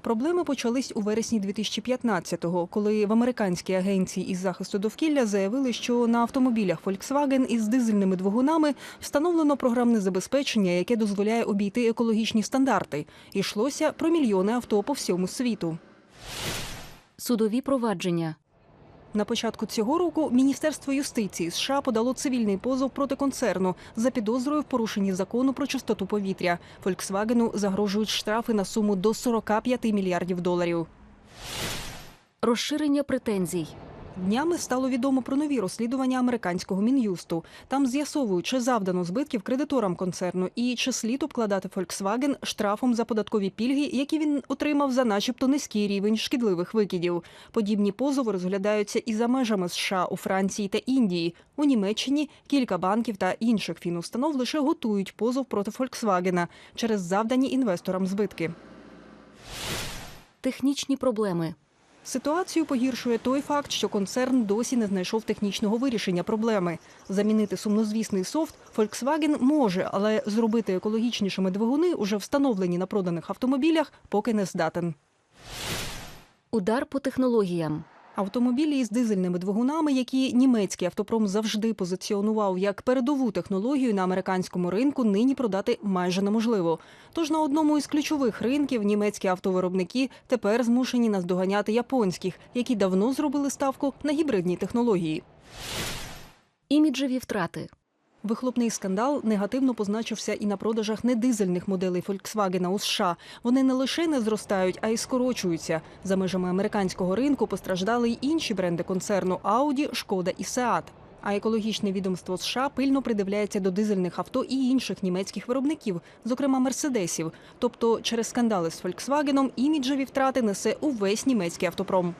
Проблеми почались у вересні 2015-го, коли в американській агенції із захисту довкілля заявили, що на автомобілях Volkswagen із дизельними двигунами встановлено програмне забезпечення, яке дозволяє обійти екологічні стандарти. Ішлося про мільйони авто по всьому світу. Судові провадження. На початку цього року Міністерство юстиції США подало цивільний позов проти концерну за підозрою в порушенні закону про чистоту повітря. Volkswagen загрожують штрафи на суму до 45 мільярдів доларів. Розширення претензій. Днями стало відомо про нові розслідування американського мін'юсту. Там з'ясовують, чи завдано збитків кредиторам концерну і чи слід обкладати Volkswagen штрафом за податкові пільги, які він отримав за начебто низький рівень шкідливих викидів. Подібні позови розглядаються і за межами США у Франції та Індії. У Німеччині кілька банків та інших фінустанов лише готують позов проти Volkswagen через завдані інвесторам збитки. Технічні проблеми. Ситуацію погіршує той факт, що концерн досі не знайшов технічного вирішення проблеми. Замінити сумнозвісний софт Volkswagen може, але зробити екологічнішими двигуни, уже встановлені на проданих автомобілях, поки не здатен. Удар по технологіям. Автомобілі із дизельними двигунами, які німецький автопром завжди позиціонував як передову технологію на американському ринку, нині продати майже неможливо. Тож на одному із ключових ринків німецькі автовиробники тепер змушені наздоганяти японських, які давно зробили ставку на гібридні технології. Іміджеві втрати. Вихлопний скандал негативно позначився і на продажах недизельних моделей Volkswagen у США. Вони не лише не зростають, а й скорочуються. За межами американського ринку постраждали й інші бренди концерну Audi, Шкода і Seat. А екологічне відомство США пильно придивляється до дизельних авто і інших німецьких виробників, зокрема мерседесів. Тобто, через скандали з Volkswagen іміджеві втрати несе увесь німецький автопром.